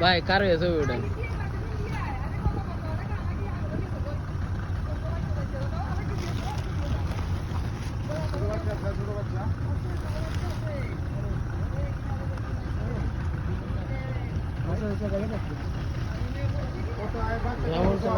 ভাই কার হয়েছে ওটা কেমন চালানো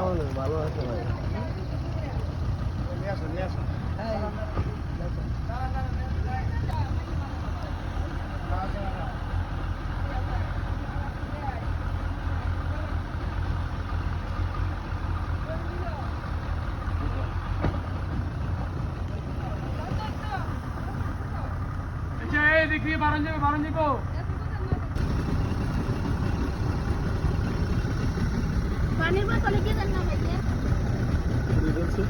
뒤에 뒤에 바람 잡고 바람 잡고 पानी में तो लेके चलना भैया इधर से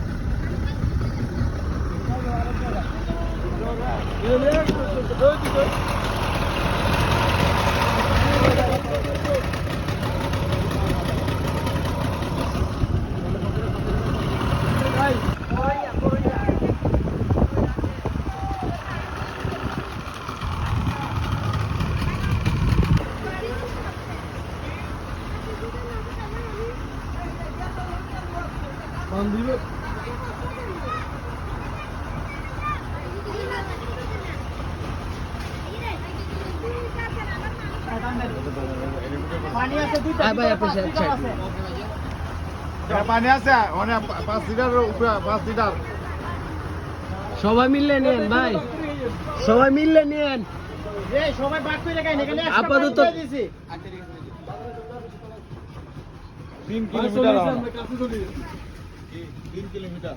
পানি আছে অনেক পাঁচ লিটার উপরে পাঁচ লিটার। সবাই মিললে নেন ভাই। সবাই মিললে নেন। আপাতত-। তিন কিলোমিটার তিন কিলোমিটার